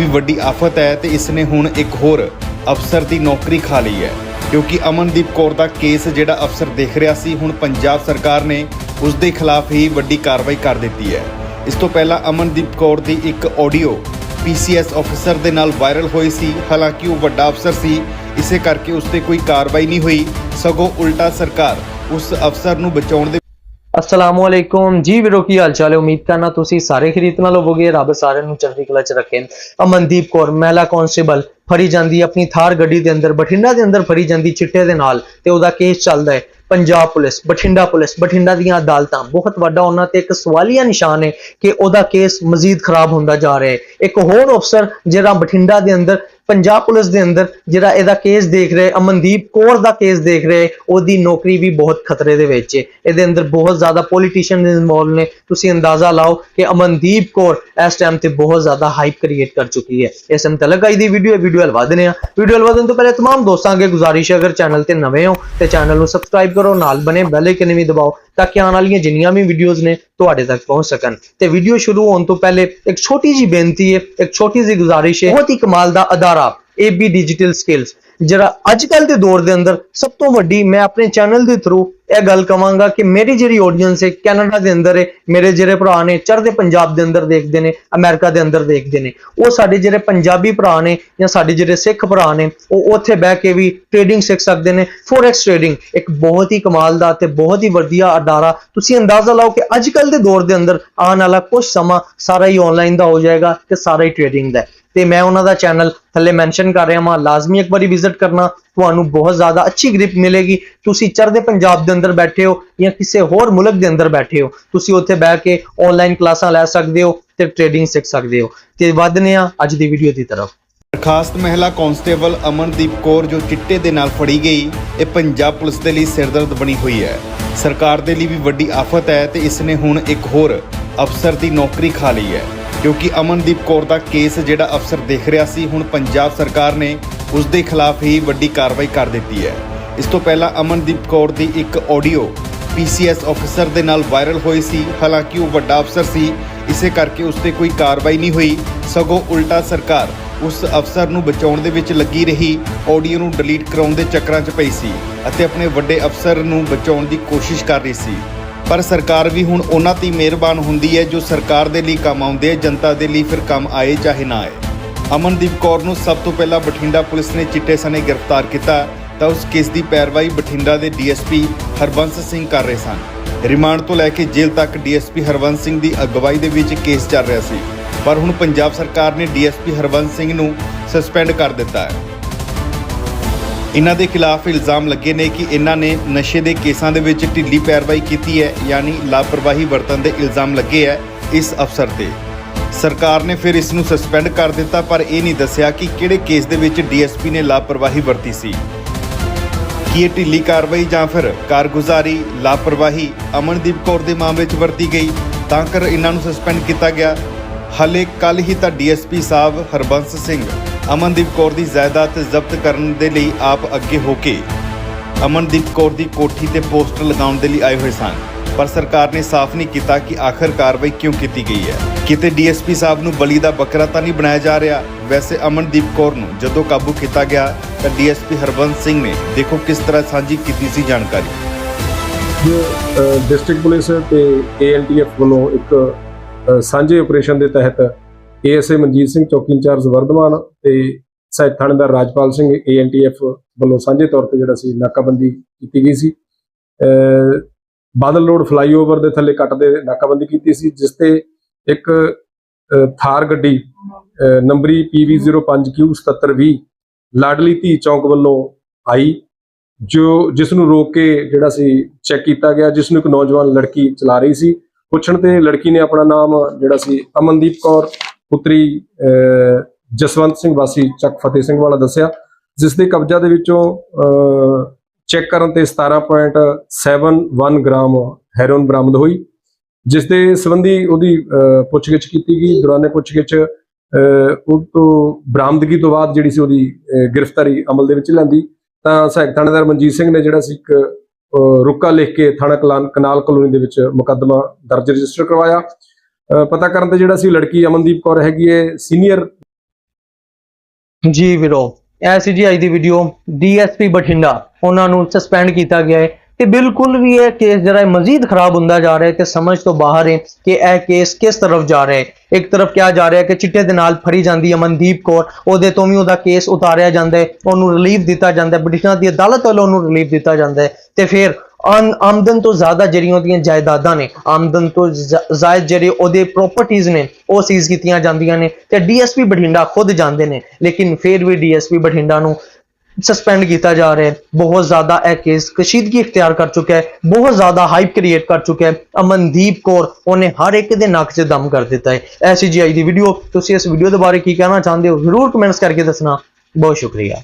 ਵੀ ਵੱਡੀ ਆਫਤ ਹੈ ਤੇ ਇਸ ਨੇ ਹੁਣ ਇੱਕ ਹੋਰ ਅਫਸਰ ਦੀ ਨੌਕਰੀ ਖਾ ਲਈ ਹੈ। ਕਿਉਂਕਿ ਅਮਨਦੀਪ ਕੌਰ ਦਾ ਕੇਸ ਜਿਹੜਾ ਅਫਸਰ ਦੇਖ ਰਿਹਾ ਸੀ, ਹੁਣ ਪੰਜਾਬ ਸਰਕਾਰ ਨੇ ਉਸ ਦੇ ਖਿਲਾਫ ਹੀ ਵੱਡੀ ਕਾਰਵਾਈ ਕਰ ਦਿੱਤੀ ਹੈ। ਇਸ ਤੋਂ ਪਹਿਲਾਂ ਅਮਨਦੀਪ ਕੌਰ ਦੀ ਇੱਕ ਆਡੀਓ ਪੀਸੀਐਸ ਅਫਸਰ ਦੇ ਨਾਲ ਵਾਇਰਲ ਹੋਈ ਸੀ। ਹਾਲਾਂਕਿ ਉਹ ਵੱਡਾ ਅਫਸਰ ਸੀ, ਇਸੇ ਕਰਕੇ ਉਸ ਤੇ ਕੋਈ ਕਾਰਵਾਈ ਨਹੀਂ ਹੋਈ। ਸਗੋਂ ਉਲਟਾ ਸਰਕਾਰ ਉਸ ਅਫਸਰ ਨੂੰ ਬਚਾਉਣ ਦੇ ਅਸਲਾਮੁਅਲੈਕੁਮ। ਜੀ ਵੀਰੋ, ਕੀ ਹਾਲ ਚਾਲ ਹੈ? ਉਮੀਦ ਕਰਨਾ ਤੁਸੀਂ ਸਾਰੇ ਖਰੀਦ ਨਾਲ ਹੋਵੋਗੇ। ਰੱਬ ਸਾਰਿਆਂ ਨੂੰ ਚੜ੍ਹਦੀ ਕਲਾ ਚ ਰੱਖੇ। ਅਮਨਦੀਪ ਕੌਰ, ਮਹਿਲਾ ਕਾਂਸਟੇਬਲ, ਫੜੀ ਜਾਂਦੀ ਆਪਣੀ ਥਾਰ ਗੱਡੀ ਦੇ ਅੰਦਰ, ਬਠਿੰਡਾ ਦੇ ਅੰਦਰ ਫੜੀ ਜਾਂਦੀ ਚਿੱਟੇ ਦੇ ਨਾਲ ਤੇ ਉਹਦਾ ਕੇਸ ਚੱਲਦਾ ਹੈ ਪੰਜਾਬ ਪੁਲਿਸ, ਬਠਿੰਡਾ ਪੁਲਿਸ, ਬਠਿੰਡਾ ਦੀਆਂ ਅਦਾਲਤਾਂ। ਬਹੁਤ ਵੱਡਾ ਉਹਨਾਂ ਤੇ ਇੱਕ ਸਵਾਲੀਆ ਨਿਸ਼ਾਨ ਹੈ ਕਿ ਉਹਦਾ ਕੇਸ ਮਜ਼ੀਦ ਖਰਾਬ ਹੁੰਦਾ ਜਾ ਰਿਹਾ ਹੈ। ਇੱਕ ਹੋਰ ਅਫਸਰ ਜਿਹੜਾ ਬਠਿੰਡਾ ਦੇ ਅੰਦਰ ਪੰਜਾਬ ਪੁਲਿਸ ਦੇ ਅੰਦਰ ਜਿਹੜਾ ਇਹਦਾ ਕੇਸ ਦੇਖ ਰਿਹਾ ਹੈ, ਅਮਨਦੀਪ ਕੌਰ ਦਾ ਕੇਸ ਦੇਖ ਰਿਹਾ ਹੈ, ਉਹਦੀ ਨੌਕਰੀ ਵੀ ਬਹੁਤ ਖਤਰੇ ਦੇ ਵਿੱਚ ਹੈ ਇਹਦੇ ਅੰਦਰ ਬਹੁਤ ਜ਼ਿਆਦਾ ਪੋਲੀਟੀਸ਼ੀਅਨ ਇਨਵੋਲਵ ਨੇ ਤੁਸੀਂ ਅੰਦਾਜ਼ਾ ਲਾਓ ਕਿ ਅਮਨਦੀਪ ਕੌਰ ਇਸ ਟਾਈਮ ਤੇ ਬਹੁਤ ਜ਼ਿਆਦਾ ਹਾਈਪ ਕ੍ਰੀਏਟ ਕਰ ਚੁੱਕੀ ਹੈ ਇਸ ਟਾਈਮ ਤੇ ਲਗਾਈ ਦੀ ਵੀਡੀਓ ਵੀਡੀਓ ਹਲਵਾ ਦਿੰਦੇ ਆ ਵੀਡੀਓ ਹਲਵਾ ਦੇਣ ਤੋਂ ਪਹਿਲੇ तमाम ਦੋਸਤਾਂ ਅੱਗੇ ਗੁਜ਼ਾਰਿਸ਼ ਹੈ ਅਗਰ ਚੈਨਲ ਤੇ ਨਵੇਂ ਹੋ ਤੇ ਚੈਨਲ ਨੂੰ ਸਬਸਕ੍ਰਾਈਬ ਕਰੋ ਨਾਲ ਬਨੇ ਬੈਲ ਆਈਕਨ ਵੀ ਦਬਾਓ ਤਾਂ ਕਿ ਆਉਣ ਵਾਲੀਆਂ ਜਿੰਨੀਆਂ ਵੀ ਵੀਡੀਓਜ਼ ਨੇ ਤੁਹਾਡੇ ਤੱਕ ਪਹੁੰਚ ਸਕਣ। ਤੇ ਵੀਡੀਓ ਸ਼ੁਰੂ ਹੋਣ ਤੋਂ ਪਹਿਲੇ ਇੱਕ ਛੋਟੀ ਜੀ ਬੇਨਤੀ ਹੈ, ਇੱਕ ਛੋਟੀ ਜੀ ਗੁਜ਼ਾਰਿਸ਼ ਹੈ, ਬਹੁਤ ਹੀ ਕਮਾਲ ਦਾ ਅਦਾਰਾ AB ਡਿਜੀਟਲ ਸਕਿੱਲਸ ਜਿਹੜਾ ਅੱਜ ਕੱਲ ਦੇ ਦੌਰ ਦੇ ਅੰਦਰ ਸਭ ਤੋਂ ਵੱਡੀ ਮੈਂ ਆਪਣੇ ਚੈਨਲ ਦੇ ਥਰੂ ਇਹ ਗੱਲ ਕਵਾਂਗਾ ਕਿ ਮੇਰੀ ਜਿਹੜੀ ਆਡੀਅנס ਹੈ, ਕੈਨੇਡਾ ਦੇ ਅੰਦਰ ਹੈ, ਮੇਰੇ ਜਿਹੜੇ ਭਰਾ ਨੇ, ਚੜ੍ਹਦੇ ਪੰਜਾਬ ਦੇ ਅੰਦਰ ਦੇਖਦੇ ਨੇ, ਅਮਰੀਕਾ ਦੇ ਅੰਦਰ ਦੇਖਦੇ ਨੇ, ਉਹ ਸਾਡੇ ਜਿਹੜੇ ਪੰਜਾਬੀ ਭਰਾ ਨੇ ਜਾਂ ਸਾਡੇ ਜਿਹੜੇ ਸਿੱਖ ਭਰਾ ਨੇ, ਉਹ ਉੱਥੇ ਬਹਿ ਕੇ ਵੀ ਟ੍ਰੇਡਿੰਗ ਸਿੱਖ ਸਕਦੇ ਨੇ ਫੋਰੈਕਸ ਟ੍ਰੇਡਿੰਗ ਇੱਕ ਬਹੁਤ ਹੀ ਕਮਾਲ ਦਾ ਤੇ ਬਹੁਤ ਹੀ ਵਧੀਆ ਅਦਾਰਾ। ਤੁਸੀਂ ਅੰਦਾਜ਼ਾ ਲਾਓ ਕਿ ਅੱਜ ਕੱਲ ਦੇ ਦੌਰ ਦੇ ਅੰਦਰ ਆਉਣ ਵਾਲਾ ਕੁਝ ਸਮਾਂ ਸਾਰਾ ਹੀ ਆਨਲਾਈਨ ਦਾ ਹੋ ਜਾਏਗਾ ਤੇ ਸਾਰਾ ਹੀ ਟ੍ਰੇਡਿੰਗ ਦਾ ਤੇ ਮੈਂ ਉਹਨਾਂ ਦਾ ਚੈਨਲ ਥੱਲੇ ਮੈਂਸ਼ਨ ਕਰ ਰਿਹਾ ਹਾਂ ਲਾਜ਼ਮੀ ਇੱਕ ਵਾਰੀ ਵਿਜ਼ਿਟ ਕਰਨਾ, ਤੁਹਾਨੂੰ ਬਹੁਤ ਜ਼ਿਆਦਾ ਅੱਛੀ ਗ੍ਰਿਪ ਮਿਲੇਗੀ। ਤੁਸੀਂ ਚੜ੍ਹਦੇ ਪੰਜਾਬ ਦੇ ਅੰਦਰ ਬੈਠੇ ਹੋ ਜਾਂ ਕਿਸੇ ਹੋਰ ਮੁਲਕ ਦੇ ਅੰਦਰ ਬੈਠੇ ਹੋ, ਤੁਸੀਂ ਉੱਥੇ ਬਹਿ ਕੇ ਆਨਲਾਈਨ ਕਲਾਸਾਂ ਲੈ ਸਕਦੇ ਹੋ ਤੇ ਟ੍ਰੇਡਿੰਗ ਸਿੱਖ ਸਕਦੇ ਹੋ। ਤੇ ਵਧਨੇ ਆ ਅੱਜ ਦੀ ਵੀਡੀਓ ਦੀ ਤਰਫ। ਬਰਖਾਸਤ ਮਹਿਲਾ ਕਾਂਸਟੇਬਲ ਅਮਨਦੀਪ ਕੌਰ ਜੋ ਚਿੱਟੇ ਦੇ ਨਾਲ ਫੜੀ ਗਈ, ਇਹ ਪੰਜਾਬ ਪੁਲਿਸ ਦੇ ਲਈ ਸਿਰਦਰਦ ਬਣੀ ਹੋਈ ਹੈ। ਸਰਕਾਰ ਦੇ ਲਈ ਵੀ ਵੱਡੀ ਆਫਤ ਹੈ ਤੇ ਇਸ ਨੇ ਹੁਣ ਇੱਕ ਹੋਰ ਅਫਸਰ ਦੀ ਨੌਕਰੀ ਖਾ ਲਈ ਹੈ। ਕਿਉਂਕਿ ਅਮਨਦੀਪ ਕੌਰ ਦਾ ਕੇਸ ਜਿਹੜਾ ਅਫਸਰ ਦੇਖ ਰਿਹਾ ਸੀ, ਹੁਣ ਪੰਜਾਬ ਸਰਕਾਰ ਨੇ ਉਸ ਦੇ ਖਿਲਾਫ ਹੀ ਵੱਡੀ ਕਾਰਵਾਈ ਕਰ ਦਿੱਤੀ ਹੈ। ਇਸ ਤੋਂ ਪਹਿਲਾਂ ਅਮਨਦੀਪ ਕੌਰ ਦੀ ਇੱਕ ਆਡੀਓ ਪੀਸੀਐਸ ਅਫਸਰ ਦੇ ਨਾਲ ਵਾਇਰਲ ਹੋਈ ਸੀ। ਹਾਲਾਂਕਿ ਉਹ ਵੱਡਾ ਅਫਸਰ ਸੀ, ਇਸੇ ਕਰਕੇ ਉਸ ਤੇ ਕੋਈ ਕਾਰਵਾਈ ਨਹੀਂ ਹੋਈ। ਸਗੋਂ ਉਲਟਾ ਸਰਕਾਰ ਉਸ ਅਫਸਰ ਨੂੰ ਬਚਾਉਣ ਦੇ ਵਿੱਚ ਲੱਗੀ ਰਹੀ। ਆਡੀਓ ਨੂੰ ਡਿਲੀਟ ਕਰਾਉਣ ਦੇ ਚੱਕਰਾਂ 'ਚ ਪਈ ਸੀ ਅਤੇ ਆਪਣੇ ਵੱਡੇ ਅਫਸਰ ਨੂੰ ਬਚਾਉਣ ਦੀ ਕੋਸ਼ਿਸ਼ ਕਰ ਰਹੀ ਸੀ। ਪਰ ਸਰਕਾਰ ਵੀ ਹੁਣ ਉਹਨਾਂ ਤੇ ਮਿਹਰਬਾਨ ਹੁੰਦੀ ਹੈ ਜੋ ਸਰਕਾਰ ਦੇ ਲਈ ਕੰਮ ਆਉਂਦੇ ਆ, ਜਨਤਾ ਦੇ ਲਈ ਫਿਰ ਕੰਮ ਆਏ ਚਾਹੇ ਨਾ ਆਏ। ਅਮਨਦੀਪ ਕੌਰ ਨੂੰ ਸਭ ਤੋਂ ਪਹਿਲਾਂ ਬਠਿੰਡਾ ਪੁਲਿਸ ਨੇ ਚਿੱਟੇ ਸਣੇ ਗ੍ਰਿਫਤਾਰ ਕੀਤਾ ਤਾਂ ਉਸ ਕੇਸ ਦੀ ਪੈਰਵਾਈ ਬਠਿੰਡਾ ਦੇ ਡੀਐਸਪੀ ਹਰਬੰਸ ਸਿੰਘ ਕਰ ਰਹੇ ਸਨ। ਰਿਮਾਂਡ ਤੋਂ ਲੈ ਕੇ ਜੇਲ੍ਹ ਤੱਕ ਡੀਐਸਪੀ ਹਰਬੰਸ ਸਿੰਘ ਦੀ ਅਗਵਾਈ ਦੇ ਵਿੱਚ ਕੇਸ ਚੱਲ ਰਿਹਾ ਸੀ। ਪਰ ਹੁਣ ਪੰਜਾਬ ਸਰਕਾਰ ਨੇ ਡੀਐਸਪੀ ਹਰਬੰਸ ਸਿੰਘ ਨੂੰ ਸਸਪੈਂਡ ਕਰ ਦਿੱਤਾ ਹੈ। ਇਹਨਾਂ ਦੇ ਖਿਲਾਫ ਇਲਜ਼ਾਮ ਲੱਗੇ ਨੇ ਕਿ ਇਹਨਾਂ ਨੇ ਨਸ਼ੇ ਦੇ ਕੇਸਾਂ ਦੇ ਵਿੱਚ ਢਿੱਲੀ ਪੈਰਵਾਈ ਕੀਤੀ ਹੈ, ਯਾਨੀ ਲਾਪਰਵਾਹੀ ਵਰਤਣ ਦੇ ਇਲਜ਼ਾਮ ਲੱਗੇ ਹੈ ਇਸ ਅਫਸਰ ਤੇ। ਸਰਕਾਰ ਨੇ ਫਿਰ ਇਸ ਨੂੰ ਸਸਪੈਂਡ ਕਰ ਦਿੱਤਾ, ਪਰ ਇਹ ਨਹੀਂ ਦੱਸਿਆ ਕਿ ਕਿਹੜੇ ਕੇਸ ਦੇ ਵਿੱਚ ਡੀਐਸਪੀ ਨੇ ਲਾਪਰਵਾਹੀ ਵਰਤੀ ਸੀ। ਕੀ ਇਹ ਢਿੱਲੀ ਕਾਰਵਾਈ ਜਾਂ ਫਿਰ ਕਾਰਗੁਜ਼ਾਰੀ, ਲਾਪਰਵਾਹੀ ਅਮਨਦੀਪ ਕੌਰ ਦੇ ਮਾਮਲੇ 'ਚ ਵਰਤੀ ਗਈ, ਤਾਂ ਕਰ ਇਹਨਾਂ ਨੂੰ ਸਸਪੈਂਡ ਕੀਤਾ ਗਿਆ। ਹਾਲੇ ਕੱਲ ਹੀ ਤਾਂ ਡੀਐਸਪੀ ਸਾਹਿਬ ਹਰਬੰਸ ਸਿੰਘ ਅਮਨਦੀਪ ਕੌਰ ਦੀ ਜਾਇਦਾਦ ਜ਼ਬਤ ਕਰਨ ਦੇ ਲਈ ਆਪ ਅੱਗੇ ਹੋ ਕੇ ਅਮਨਦੀਪ ਕੌਰ ਦੀ ਕੋਠੀ ਤੇ ਪੋਸਟਰ ਲਗਾਉਣ ਦੇ ਲਈ ਆਏ ਹੋਏ ਸਨ। ਪਰ ਸਰਕਾਰ ਨੇ ਸਾਫ਼ ਨਹੀਂ ਕੀਤਾ ਕਿ ਆਖਰ ਕਾਰਵਾਈ ਕਿਉਂ ਕੀਤੀ ਗਈ ਹੈ। ਕਿਤੇ ਡੀਐਸਪੀ ਸਾਹਿਬ ਨੂੰ ਬਲੀ ਦਾ ਬੱਕਰਾ ਤਾਂ ਨਹੀਂ ਬਣਾਇਆ ਜਾ ਰਿਹਾ, ਵੈਸੇ ਅਮਨਦੀਪ ਕੌਰ ਨੂੰ ਜਦੋਂ ਕਾਬੂ ਕੀਤਾ ਗਿਆ ਤਾਂ ਡੀਐਸਪੀ ਹਰਬੰਸ ਸਿੰਘ ਨੇ ਦੇਖੋ ਕਿਸ ਤਰ੍ਹਾਂ ਸਾਂਝੀ ਕੀਤੀ ਸੀ ਜਾਣਕਾਰੀ। ਡਿਸਟ੍ਰਿਕਟ ਪੁਲਿਸ ਤੇ ਏਐਨਟੀਐਫ ਵੱਲੋਂ ਇੱਕ ਸਾਂਝੇ ਆਪਰੇਸ਼ਨ ਦੇ ਤਹਿਤ ਏਐਸਏ ਮਨਜੀਤ ਸਿੰਘ ਚੌਕੀ ਇੰਚਾਰਜ ਵਰਧਮਾਨ ਤੇ ਸਹਾਇਕ ਥਾਣੇਦਾਰ ਰਾਜਪਾਲ ਸਿੰਘ ਏਐਨਟੀਐਫ ਵੱਲੋਂ ਸਾਂਝੇ ਤੌਰ ਤੇ ਜਿਹੜਾ ਸੀ ਨਾਕਾਬੰਦੀ ਕੀਤੀ ਗਈ ਸੀ। ਬਾਦਲ ਰੋਡ ਫਲਾਈਓਵਰ ਦੇ ਥੱਲੇ ਕੱਟ ਦੇ ਨਾਕਾਬੰਦੀ ਕੀਤੀ ਸੀ ਜਿਸ ਤੇ ਇੱਕ ਥਾਰ ਗੱਡੀ ਅ, ਨੰਬਰੀ PV05Q7720 ਲਾਡਲੀ ਧੀ ਚੌਂਕ ਵੱਲੋਂ ਆਈ ਜੋ ਜਿਸ ਨੂੰ ਰੋਕ ਕੇ ਜਿਹੜਾ ਸੀ ਚੈੱਕ ਕੀਤਾ ਗਿਆ ਜਿਸ ਨੂੰ ਇੱਕ ਨੌਜਵਾਨ ਲੜਕੀ ਚਲਾ ਰਹੀ ਸੀ। ਪੁੱਛਣ ਤੇ ਲੜਕੀ ਨੇ ਆਪਣਾ ਨਾਮ ਜਿਹੜਾ ਸੀ ਅਮਨਦੀਪ ਕੌਰ ਪੁੱਤਰੀ ਅਹ, ਜਸਵੰਤ ਸਿੰਘ ਵਾਸੀ ਚੱਕ ਫਤਿਹ ਸਿੰਘ ਵਾਲਾ ਦੱਸਿਆ ਜਿਸ ਦੇ ਕਬਜ਼ਾ ਦੇ ਵਿੱਚੋਂ ਚੈੱਕ ਕਰਨ ਤੇ 17.71 ਗ੍ਰਾਮ ਹੈਰੋਇਨ ਬਰਾਮਦ ਹੋਈ ਜਿਸ ਦੇ ਸੰਬੰਧੀ ਉਹਦੀ ਅਹ, ਪੁੱਛਗਿੱਛ ਕੀਤੀ ਗਈ ਦੌਰਾਨੇ ਪੁੱਛਗਿੱਛ ਅਹ, ਉਹ ਤੋਂ ਬਰਾਮਦਗੀ ਤੋਂ ਬਾਅਦ ਜਿਹੜੀ ਸੀ ਉਹਦੀ ਗ੍ਰਿਫਤਾਰੀ ਅਮਲ ਦੇ ਵਿੱਚ ਲੈਂਦੀ ਤਾਂ ਸਹਾਇਕ ਥਾਣੇਦਾਰ ਮਨਜੀਤ ਸਿੰਘ ਨੇ ਜਿਹੜਾ ਸੀ ਇੱਕ ਅਹ, ਰੁਕਾ ਲਿਖ ਕੇ ਥਾਣਾ ਕਲਾਨ ਕਨਾਲ ਕਲੋਨੀ ਦੇ ਵਿੱਚ ਮੁਕੱਦਮਾ ਦਰਜ ਰਜਿਸਟਰ ਕਰਵਾਇਆ। ਪਤਾ ਕਰਨ ਤੇ ਜਿਹੜਾ ਸੀ ਲੜਕੀ ਅਮਨਦੀਪ ਕੌਰ ਹੈਗੀ ਹੈ ਸੀਨੀਅਰ ਜੀ ਵੀਰੋ ਐਸਜੀਆਈ ਦੀ ਵੀਡੀਓ ਡੀਐਸਪੀ ਬਠਿੰਡਾ। ਉਹਨਾਂ ਨੂੰ ਸਸਪੈਂਡ ਕੀਤਾ ਗਿਆ ਹੈ ਤੇ ਬਿਲਕੁਲ ਵੀ ਇਹ ਕੇਸ ਜਿਹੜਾ ਮਜ਼ੀਦ ਖਰਾਬ ਹੁੰਦਾ ਜਾ ਰਿਹਾ ਹੈ ਤੇ ਸਮਝ ਤੋਂ ਬਾਹਰ ਹੈ ਕਿ ਇਹ ਕੇਸ ਕਿਸ ਤਰਫ ਜਾ ਰਿਹਾ ਹੈ ਇੱਕ ਤਰਫ ਕਿਹਾ ਜਾ ਰਿਹਾ ਹੈ ਕਿ ਚਿੱਟੇ ਦੇ ਨਾਲ ਫੜੀ ਜਾਂਦੀ ਅਮਨਦੀਪ ਕੌਰ, ਉਹਦੇ ਤੋਂ ਵੀ ਉਹਦਾ ਕੇਸ ਉਤਾਰਿਆ ਜਾਂਦਾ ਹੈ ਉਹਨੂੰ ਰਿਲੀਫ ਦਿੱਤਾ ਜਾਂਦਾ ਹੈ ਬਠਿੰਡਾ ਦੀ ਅਦਾਲਤ ਵੱਲੋਂ ਉਹਨੂੰ ਰਿਲੀਫ ਦਿੱਤਾ ਜਾਂਦਾ ਹੈ ਤੇ ਫਿਰ ਆਮਦਨ ਤੋਂ ਜ਼ਿਆਦਾ ਜਿਹੜੀਆਂ ਉਹਦੀਆਂ ਜਾਇਦਾਦਾਂ ਨੇ, ਆਮਦਨ ਤੋਂ ਜ਼- ਜ਼ਾਇਦ ਜਿਹੜੇ ਉਹਦੇ ਪ੍ਰਾਪਰਟੀਆਂ ਨੇ, ਉਹ ਸੀਜ਼ ਕੀਤੀਆਂ ਜਾਂਦੀਆਂ ਨੇ ਤੇ ਡੀਐਸਪੀ ਬਠਿੰਡਾ ਖੁਦ ਜਾਂਦੇ ਨੇ, ਲੇਕਿਨ ਫਿਰ ਵੀ ਡੀਐਸਪੀ ਬਠਿੰਡਾ ਨੂੰ ਸਸਪੈਂਡ ਕੀਤਾ ਜਾ ਰਿਹਾ ਹੈ। ਬਹੁਤ ਜ਼ਿਆਦਾ ਇਹ ਕੇਸ ਕਸ਼ੀਦਗੀ ਇਖਤਿਆਰ ਕਰ ਚੁੱਕਾ ਹੈ, ਬਹੁਤ ਜ਼ਿਆਦਾ ਹਾਈਪ ਕ੍ਰੀਏਟ ਕਰ ਚੁੱਕਾ ਹੈ। ਅਮਨਦੀਪ ਕੌਰ, ਉਹਨੇ ਹਰ ਇੱਕ ਦੇ ਨੱਕ 'ਚ ਦਮ ਕਰ ਦਿੱਤਾ ਹੈ। ਐਸਜੀਆਈ ਦੀ ਵੀਡੀਓ ਤੁਸੀਂ ਇਸ ਵੀਡੀਓ ਦੇ ਬਾਰੇ ਕੀ ਕਹਿਣਾ ਚਾਹੁੰਦੇ ਹੋ? ਜ਼ਰੂਰ ਕਮੈਂਟਸ ਕਰਕੇ ਦੱਸਣਾ। ਬਹੁਤ ਸ਼ੁਕਰੀਆ।